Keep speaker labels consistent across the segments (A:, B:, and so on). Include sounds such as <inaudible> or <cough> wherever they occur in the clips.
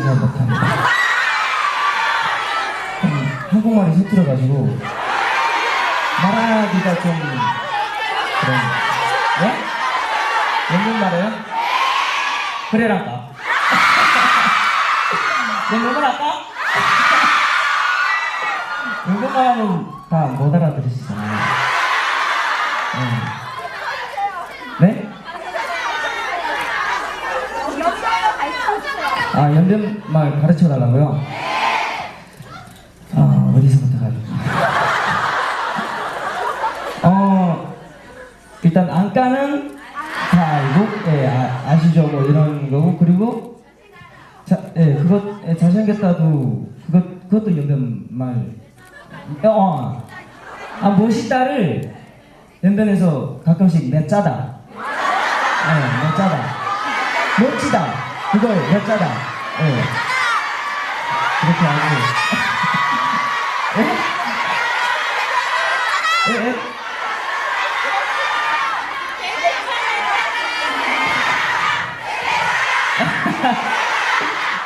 A: 말을 잘 못합니다. 좀 한국말이 서툴어가지고 말하기가 좀 그런. 예? 연극 말해요? 그래랄까? 연극을 할까? 연극만 하면 다 못 알아들으시잖아요. 네? 네? 아, 연변말 가르쳐 달라고요? 아, 어디서부터 가야 되나? 어, 일단 안가는 다 알고, 예, 아, 아시죠? 뭐 이런 거고, 그리고, 자, 예, 그것, 예, 잘생겼다도, 그것, 그것도 연변말. 어, 아, 멋있다를 연변에서 가끔씩 내 짜다. 예, 내 짜다. 멋지다. 그걸 몇 자다. 예. 그렇게 하고. 예? 예? 예?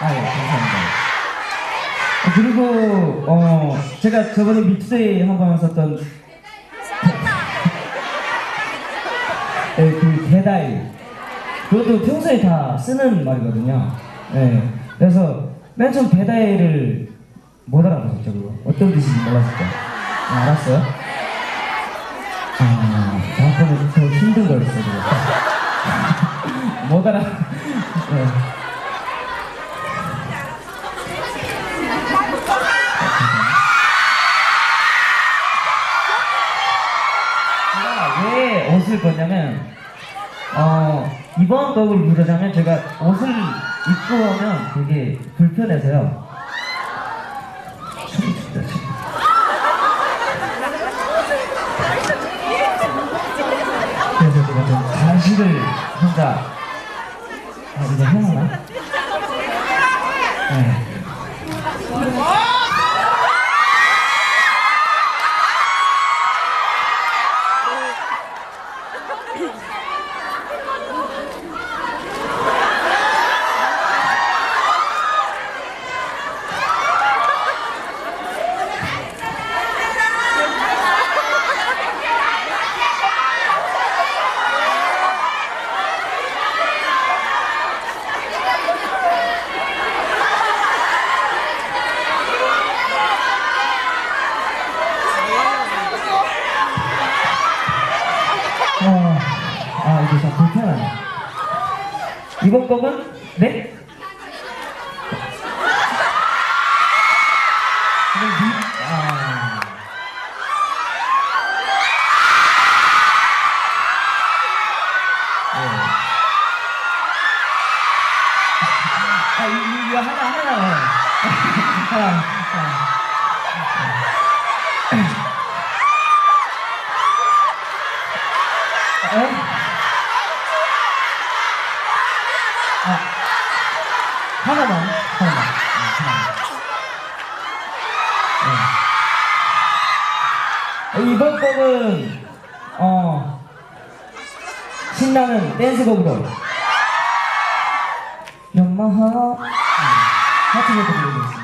A: 아, 예, 감사합니다. 그리고, 어, 제가 저번에 믹스에 한번 썼던, 예, 그 대다이. 그것도 평소에 다 쓰는 말이거든요. 예. 그래서 맨 처음 배다이를 못 알아보셨죠, 그거? 어떤 뜻인지 몰랐을 때. 아, 알았어요? 아, 다음번에 더 힘든 걸 써요, <laughs> 못 알아. 예. 제가 왜 옷을 벗냐면, 어, 이번 곡을 부르자면 제가 옷을 입고 오면 되게 불편해서요. 그래서 제가 좀 간식을 혼자, 아, 이거 해놨나? 네. 어, 아, 이게 좀 불편하네. 이번 곡은? 네? 아. 네. 아, 이- 이거 하나, 하나, 하나. 하나, 하나만, 하나만. 응, 하나만. 네. 이번 곡은, 어, 신나는 댄스곡으로. 연마하. 하트 곡을 부르겠습니다.